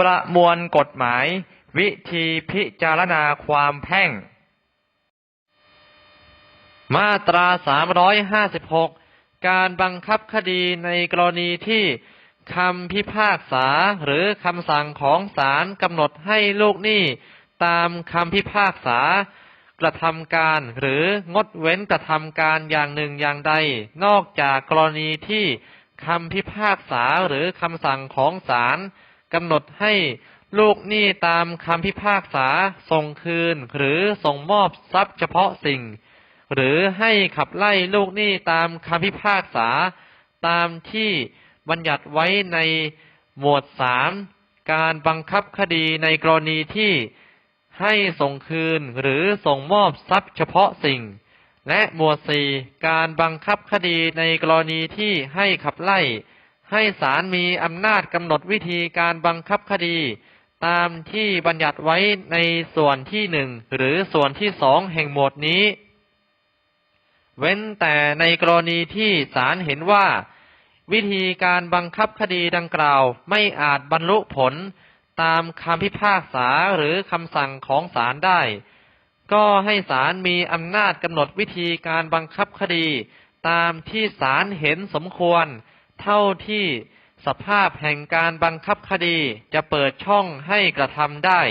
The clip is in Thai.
ประมวลกฎหมาย วิธีพิจารณาความแพ่ง มาตรา 356 การบังคับคดีในกรณีที่คำพิพากษาหรือคำสั่งของศาลกำหนดให้ลูกหนี้ตามคำพิพากษากระทำการหรืองดเว้นกระทำการอย่างหนึ่งอย่างใด นอกจากกรณีที่คำพิพากษาหรือคำสั่งของศาล กำหนดให้ลูกหนี้ตามคำพิพากษาส่งคืน หรือส่งมอบทรัพย์เฉพาะสิ่ง หรือให้ขับไล่ลูกหนี้ตามคำพิพากษา ตามที่บัญญัติไว้ในหมวดสามการบังคับคดีในกรณีที่ให้ส่งคืนหรือส่งมอบทรัพย์เฉพาะสิ่ง และหมวดสี่การบังคับคดีในกรณีที่ให้ขับไล่ ให้ศาลมีอำนาจกำหนดวิธีการบังคับคดี ตามที่บัญญัติไว้ในส่วนที่หนึ่งหรือส่วนที่สองแห่งหมวดนี้ เว้นแต่ในกรณีที่ศาลเห็นว่า วิธีการบังคับคดีดังกล่าวไม่อาจบรรลุผลตามคำพิพากษาหรือคำสั่งของศาลได้ ก็ให้ศาลมีอำนาจกำหนดวิธีการบังคับคดี ตามที่ศาลเห็นสมควร เท่าที่สภาพแห่งการบังคับคดีจะเปิดช่องให้กระทำได้